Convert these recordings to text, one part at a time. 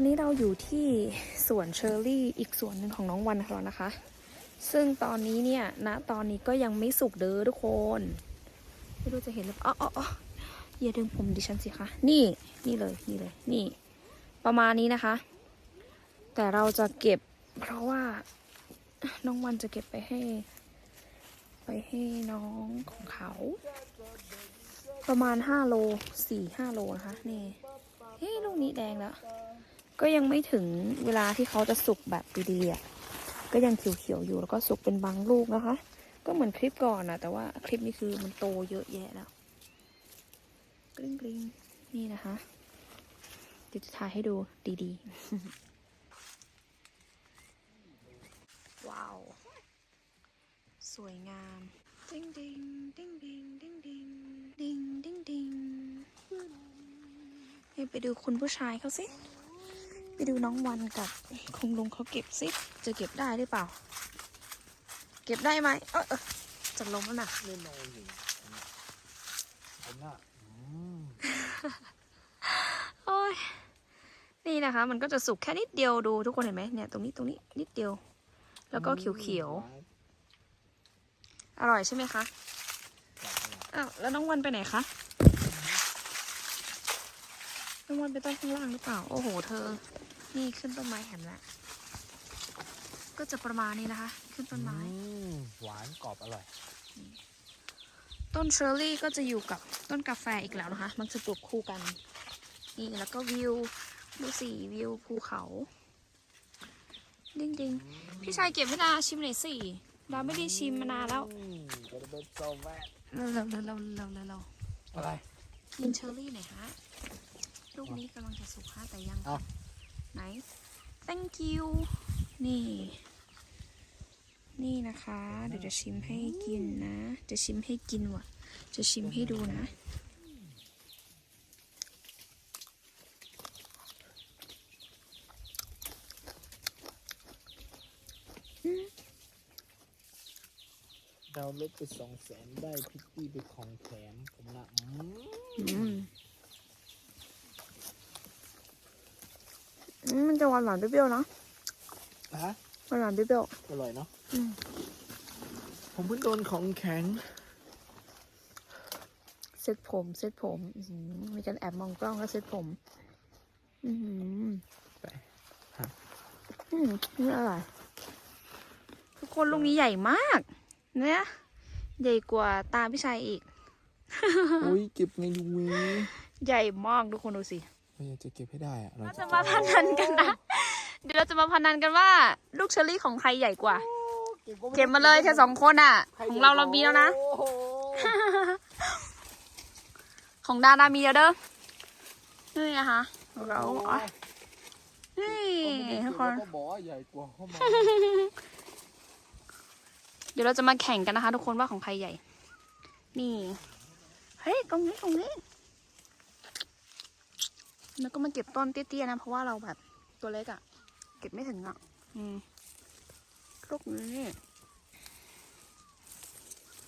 อนนี้เราอยู่ที่สวนเชอร์รี่อีกสวนหนึ่งของน้องวันของเรานะคะ ซึ่งตอนนี้เนี่ยณตอนนี้ก็ยังไม่สุกเด้อทุกคน ไม่รู้จะเห็นหรือเปล่าอ๋ออ๋ออ๋ออย่าดึงผมดิฉันสิคะ นี่ นี่เลย นี่เลย นี่ ประมาณนี้นะคะ แต่เราจะเก็บ เพราะว่าน้องวันจะเก็บไปให้ ไปให้น้องของเขา ประมาณห้าโลสี่ห้าโลนะคะ นี่ เฮ้ยลูกนี้แดงแล้ว ก็ยังไม่ถึงเวลาที่เขาจะสุกแบบดีๆอะก็ยังเขียวๆอยู่แล้วก็สุกเป็นบางลูกนะคะ ก็เหมือนคลิปก่อนนะแต่ว่าคลิปนี้คือมันโตเยอะแยะแล้วกริ๊งกริ๊งนี่นะคะเดี๋ยวจะถ่ายให้ดูดีๆ ว้าว สวยงามดิ้งดิ้งดิ้งดิ้งดิ้งดิ้งดิ้งดิ้งดิ้งให้ไปดูคุณผู้ชายเขาสิ ไปดูน้องวันกับคุณลุงเขาเก็บสิจะเก็บได้หรือเปล่า เก็บได้ไหมเออเออจะล้มแล้วนะไม่นอนอยู่ผมน่ะอืมโอ้ยนี่นะคะ มันก็จะสุกแค่นิดเดียวดูทุกคนเห็นไหมเนี่ยตรงนี้ตรงนี้นิดเดียว แล้วก็เขียวๆอร่อยใช่ไหมคะอ้าวแล้วน้องวันไปไหนคะน้องวันไปต้นข้างล่างหรือเปล่า โอ้โห เธอ นี่ขึ้นต้นไม้เห็นละก็จะประมาณนี้นะคะ ขึ้นต้นไม้อืมหวานกรอบอร่อย ต้นเชอร์รี่ก็จะอยู่กับต้นกาแฟอีกแล้วนะคะ มันจะปลูกคู่กัน นี่แล้วก็วิวดูสิวิวภูเขาดิ้งดิงพี่ชายเก็บให้ดาชิมหน่อยสิดาไม่ได้ชิมมานานแล้วอืมกระเบิดโซแวตเร็วเร็วเร็วเร็วเร็วเร็วเร็วอะไรกินเชอร์รี่หน่อยฮะลูกนี้กำลังจะสุกฮะแต่ยัง เอาไหน thank you นี่ นี่นะคะ เดี๋ยวจะชิมให้กินนะ จะชิมให้กินว่ะ จะชิมให้ดูนะเราลดไปสองแสนได้พิตตี้ไปของแถมผมนะอืม มอืมมันจะหวานหวานๆเปรี้ยวๆเนอะฮะหวานหวานๆเปรี้ยวอร่อยเนาะๆอืมผมเพิ่งโดนของแข็ง เซ็ตผม เซ็ตผมอื้อหือมีการแอบมองกล้องแล้วเซ็ตผม อือหือไปฮะอืมนี่อร่อยทุกคนลูกนี้ใหญ่มาก เนี่ยใหญ่กว่าตาพี่ชายอีก อุ้ยเก็บไงยูวีใหญ่มากทุกคนดูสิ เราอยากจะเก็บให้ได้อะเราเราจะจะมาพนันกันนะ เดี๋ยวเราจะมาพนันกันว่า ลูกเชอรี่ของใครใหญ่กว่า เก็บมาเลยแค่สองคนอะ ของเราเรามีแล้วนะโอ้โหของดาดามีแล้วเด้อ นี่นะคะของเราอ๋อนี่ทุกคนก็บอกว่าใหญ่กว่าเข้ามาเดี๋ยวเราจะมาแข่งกันนะคะ ทุกคนว่าของใครใหญ่ นี่ เฮ้ยตรงนี้ตรงนี้ แล้วก็มาเก็บต้นเตี้ยๆนะ เพราะว่าเราแบบตัวเล็กอะ่ะ เก็บไม่ถึงอะ่ะอืมลูกนี้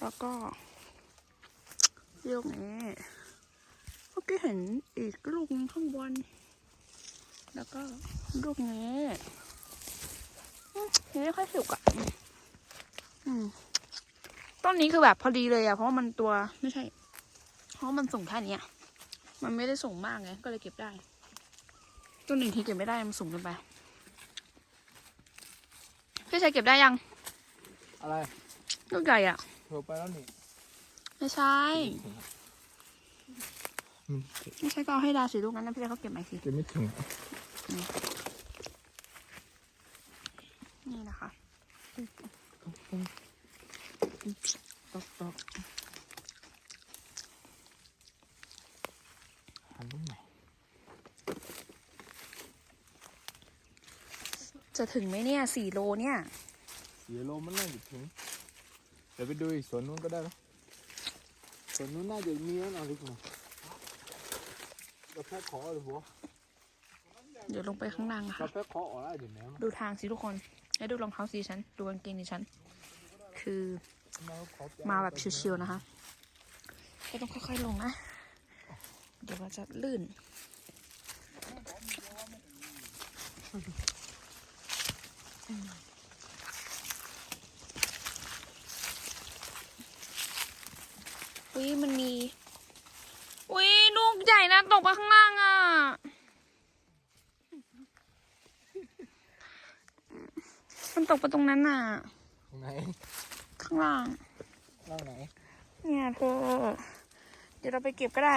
แล้วก็ลูกนี้เมื่อกี้เห็นอีกลูกนึงข้างบน แล้วก็ลูกนี้อืมยังไม่ค่อยสุกอะอืมต้นนี้คือแบบพอดีเลยอะเพราะว่ามันตัวไม่ใช่ เพราะว่ามันสูงแค่เนี้ย มันไม่ได้สูงมากไง ก็เลยเก็บได้ ต้นหนึ่งที่เก็บไม่ได้มันสูงเกินไป พี่ชายเก็บได้ยัง อะไรลูกใหญ่อะเธอไปแล้วนี่ไม่ใช่อืมไม่ใช่ก็เอาให้ดาสิลูกนั้นนะพี่ชายเขาเก็บไหมสิ เก็บไม่ถึงนี่นะคะ ตอกตอกหันตรงไหน จะถึงไหมเนี่ยสี่โลเนี่ยเสียโลมันน่าจะถึง เดี๋ยวไปดูอีกสวนนู้นก็ได้นะสวนนู้นน่าจะมีนั่นเอาดีกว่าเราแค่ขอเลยหัวเดี๋ยวลงไปข้างล่างนะเราคะแค่ขอออกแล้วเดี๋ยวแม่ดูทางสิทุกคนแล้วดูรองเท้าสีฉันดูกางเกงดิฉันคือมาแบบชิวๆนะคะก็ต้องค่อยๆลงนะ เดี๋ยวมันจะลื่น อุ้ยมันมี อุ้ยลูกใหญ่นะตกไปข้างล่างอะ มันตกไปตรงนั้นน่ะ ตรงไหน ข้างล่าง ล่างไหน เนี่ยเธอ เดี๋ยวเราไปเก็บก็ได้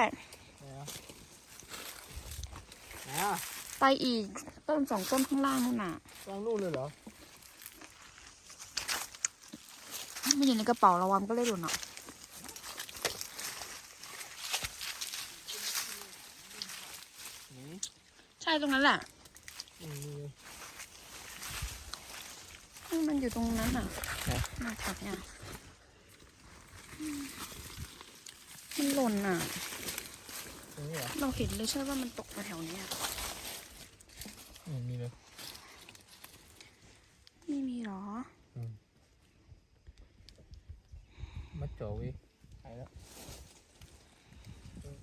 ไหนอะ ไหนอะไปอีกต้นสองต้นข้างล่างนู่นน่ะล่างนู่นเลยเหรอมันอยู่ในกระเป๋าระวังก็เลยหล่นอะนี่ใช่ตรงนั้นแหละอืมนี่เลยนี่มันอยู่ตรงนั้นอะไหนหน้าถักเนี่ยอืมมันหล่นอะ ตรงนี้เหรอเราเห็นเลยใช่ว่ามันตกมาแถวเนี้ย อืมมีเลย ไม่มีหรอมาโจวิหายแล้ว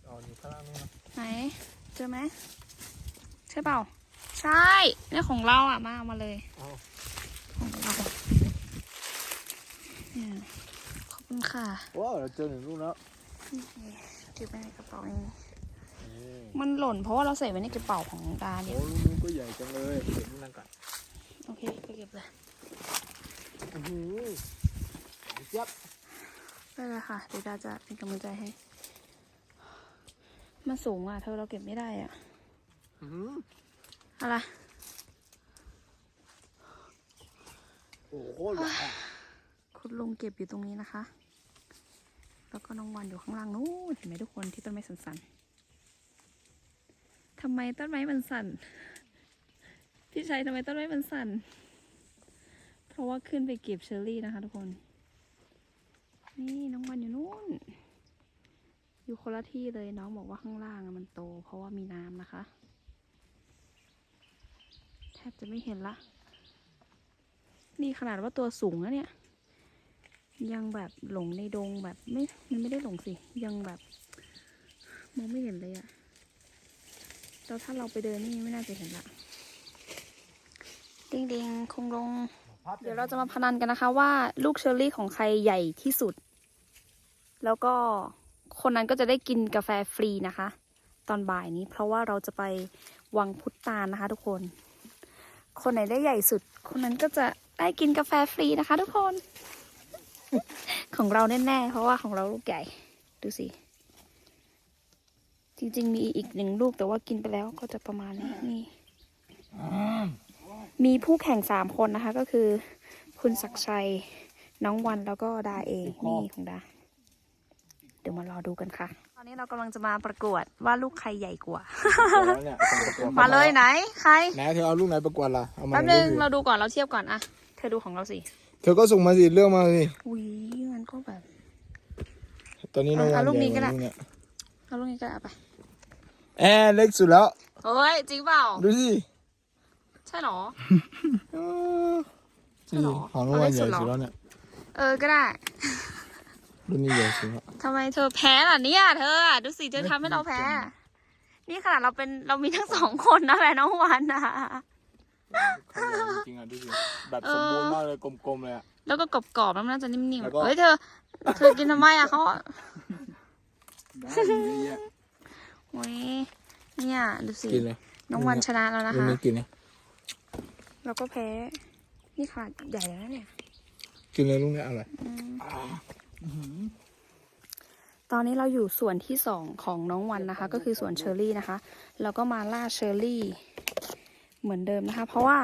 เอาอยู่ข้างล่างนู่นนะไหน เจอไหม ใช่เปล่า ใช่เนี่ยของเราอะ มาเอามาเลย เอาของเราเนี่ยขอบคุณค่ะ ว้าวเราเจอหนึ่งลูกแล้วเก็บไว้ในกระเป๋าเองนี่ มันหล่นเพราะว่าเราใส่ไว้ในกระเป๋าของดาโอ้เนี่ยลูกนู้นก็ใหญ่จังเลยเก็บลูกนั้นก่อนโอเคไปเก็บเลยอื้อหือเจี๊ยับได้เลยค่ะเดี๋ยวดาจะเป็นกำลังใจให้ มันสูงอะเธอเราเก็บไม่ได้อะอื้อหืออะไรโอ้โหโคตรใหญ่อะคุณลุงเก็บอยู่ตรงนี้นะคะ แล้วก็น้องวันอยู่ข้างล่างนู้นเห็นไหมทุกคนที่ต้นไม้สันๆ ทำไมต้นไม้มันสั่น พี่ชัยทำไมต้นไม้มันสั่น เพราะว่าขึ้นไปเก็บเชอร์รี่นะคะทุกคน นี่น้องวันอยู่นู้นอยู่คนละที่เลยน้องบอกว่าข้างล่างมันโต เพราะว่ามีน้ำนะคะ แทบจะไม่เห็นละ นี่ขนาดว่าตัวสูงนะเนี่ย ยังแบบหลงในดงแบบไม่ มันไม่ได้หลงสิ ยังแบบมองไม่เห็นเลยอะ แล้วถ้าเราไปเดินนี่ไม่น่าจะเห็นละดิงดิงคงลง เดี๋ยวเราจะมาพนันกันนะคะ ว่าลูกเชอร์รี่ของใครใหญ่ที่สุด แล้วก็คนนั้นก็จะได้กินกาแฟฟรีนะคะ ตอนบ่ายนี้ เพราะว่าเราจะไปวังพุตานนะคะ ทุกคน คนไหนได้ใหญ่สุด คนนั้นก็จะได้กินกาแฟฟรีนะคะ ทุกคน ของเราแน่ๆเพราะว่าของเราลูกใหญ่ ดูสิ จริงๆ มีอีกหนึ่งลูกแต่ว่ากินไปแล้วก็จะประมาณนี้นี่ มีผู้แข่งสามคนนะคะ ก็คือ คุณศักดิ์ชัย น้องวันแล้วก็ดาเองนี่ของดา เดี๋ยวมารอดูกันค่ะ ตอนนี้เรากำลังจะมาประกวดว่าลูกใครใหญ่กว่าแล้วเนี่ยส่งประกวดมาเลยไหน ใคร ไหนเธอเอาลูกไหนประกวดล่ะ เอามาแป๊บไหนนึงดูสิเราดูก่อนเราเทียบก่อนอะเธอดูของเราสิ เธอก็ส่งมาสิเรื่องมาสิอุ้ยมันก็แบบ ตอนนี้น้องเอาวันลูกนี้ใหญ่ก็ได้ว่าลูกเนี่ยเอาลูกนี้ก็ได้เอาไป แอร์เล็กสุดแล้ว เฮ้ย จริงเปล่า ดูสิ ใช่หรอเออใช่เหรอของน้องวันใหญ่เอาเล็กสุสุดดเหรอแล้วเนี่ย เออ ก็ได้รุ่นนี้ใหญ่สุดแล้วทำไมเธอแพ้ล่ะเนี่ยเธออะดูสิเธอทำให้เราแพ้ นี่ขนาดเราเป็นเรามีทั้งสองคนนะแหละน้องวันนะเขาใหญ่จริงๆอะดูสิแบบสมบูรณ์มากเลยกลมๆเลยอะแล้วก็กรอบๆแล้วมันน่าจะนิ่มแล้วก็ๆเฮ้ยเธอ เธอกินทำไมอะเขา โอ้ยเนี่ย ดูสิ กินเลยน้องวันชนะแล้วนะรุ่นคะนี้กินเลยเราก็แพ้ นี่ขนาดใหญ่แล้วนะเนี่ย กินเลยลูกนี้อร่อยตอนนี้เราอยู่ส่วนที่สองของน้องวันนะคะ ก็คือส่วนเชอร์รี่นะคะ แล้วก็มาล่าเชอร์รี่ เหมือนเดิมนะคะ เพราะว่า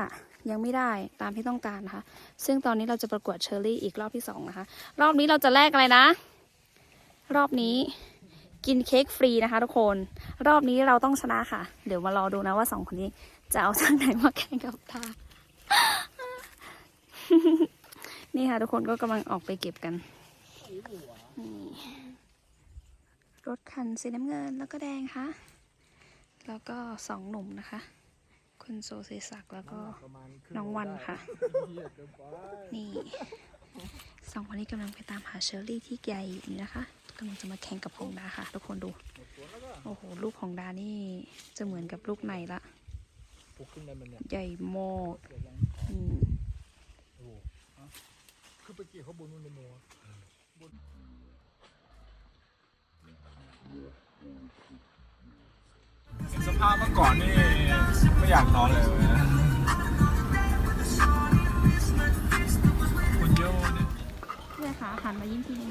ยังไม่ได้ตามที่ต้องการนะคะ ซึ่งตอนนี้เราจะประกวดเชอร์รี่อีกรอบที่สองนะคะ รอบนี้เราจะแลกอะไรนะ รอบนี้ กินเค้กฟรีนะคะทุกคน รอบนี้เราต้องชนะค่ะ เดี๋ยวมารอดูนะว่าสองคนนี้ จะเอาจากไหนมาแข่งกับตา นี่ค่ะทุกคนก็กำลังออกไปเก็บกันนี่รถคันสีน้ำเงินแล้วก็แดงค่ะ แล้วก็สองหนุ่มนะคะ คุณโซเซศักแล้วก็น้องวันค่ะ นี่ องคนนี้กำลังไปตามหาเชอร์รี่ที่ใหญ่อยู่นะคะกำลังจะมาแข่งกับของดาค่ะ ทุกคนดู โอ้โห ลูกของดานี่จะเหมือนกับลูกไหนละ ใหญ่มกอืมโหฮะคือไปเกี่ยวเขาบนนู่นในโมบนสภาพเมื่อก่อนนี่ไม่อยากนอนเลย นะคะหันมายิ้มทีนึง